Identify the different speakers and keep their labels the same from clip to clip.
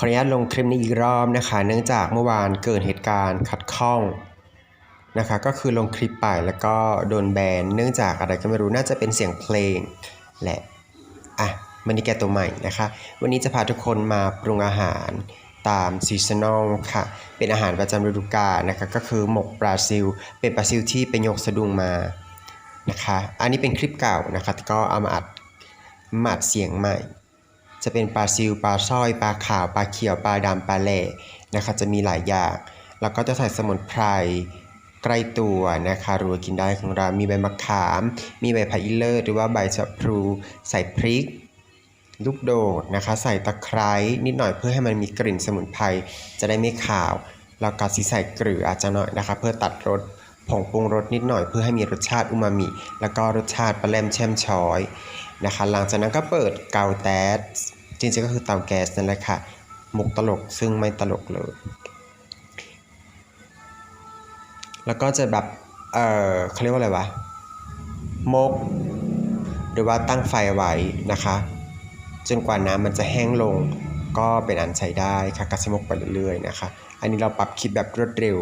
Speaker 1: ขออนุญาตลงคลิปนี้อีกรอบนะคะ เนื่องจากเมื่อวานเกิดเหตุการณ์ขัดข้องนะคะ ก็คือลงคลิปไปแล้วก็โดนแบน เนื่องจากอะไรก็ไม่รู้น่าจะเป็นเสียงเพลงแหละ อะมันนี่แกตัวใหม่นะคะ วันนี้จะพาทุกคนมาปรุงอาหารตามซีซันอลค่ะ เป็นอาหารประจำฤดูกาลนะคะ ก็คือหมกปลาซิล เป็นปลาซิลที่เป็นยกสะดุงมานะคะ อันนี้เป็นคลิปเก่านะคะแต่ก็เอามาอัดมาอัดเสียงใหม่ จะเป็นปลาซิลปลาสร้อยปลาขาวปลาเขียวปลาดำปลาแหล่นะคะจะมีหลายอย่าง แล้วก็จะใส่สมุนไพรใกล้ตัวนะคะรัวกินได้ของเรา มีใบมะขาม มีใบพะอิเลอร์หรือว่าใบชะพลูใส่พริก ลูกโดดนะคะ ใส่ตะไคร้นิดหน่อยเพื่อให้มันมีกลิ่นสมุนไพรจะได้ไม่ขาว แล้วก็สีใส่เกลืออาจจะหน่อยนะคะ เพื่อตัดรส ผงปรุงรสนิดหน่อยเพื่อให้มีรสชาติอูมามิ แล้วก็รสชาติปลาแรมแช่มช้อยนะคะ หลังจากนั้นก็เปิดเกาแต๊สจริงๆก็คือเตาแก๊สนั่นแหละค่ะมุกตลกซึ่งไม่ตลกเลย แล้วก็จะแบบ เออเขาเรียกว่าอะไรวะมก หรือว่าตั้งไฟไว้นะคะ จนกว่าน้ำมันจะแห้งลงก็เป็นอันใช้ได้ค่ะกระชมกไปเรื่อยๆนะคะ อันนี้เราปรับคลิปแบบรวดเร็ว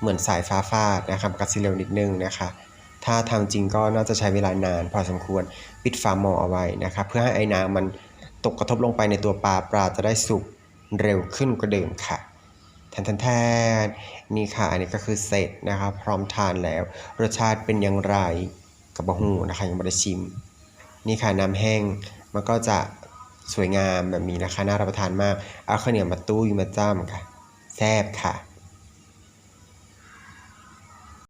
Speaker 1: เหมือนสายฟ้าฟาดนะครับกระซิเร็วนิดนึงนะคะ ถ้าทำจริงก็น่าจะใช้เวลานานพอสมควรปิดฝาหม้อเอาไว้นะครับเพื่อให้ไอ้น้ำมันตกกระทบลงไปในตัวปลาปลาจะได้สุกเร็วขึ้นกว่าเดิมค่ะแทนแทนแทนนี่ค่ะ อันนี้ก็คือเสร็จนะครับพร้อมทานแล้ว รสชาติเป็นอย่างไรกับบะฮูนะคะยังไม่ได้ชิม นี่ค่ะน้ำแห้งมันก็จะสวยงามแบบนี้นะคะน่ารับประทานมาก เอาข้าวเหนียวมาตู้ยมาจ้ำค่ะแซ่บค่ะ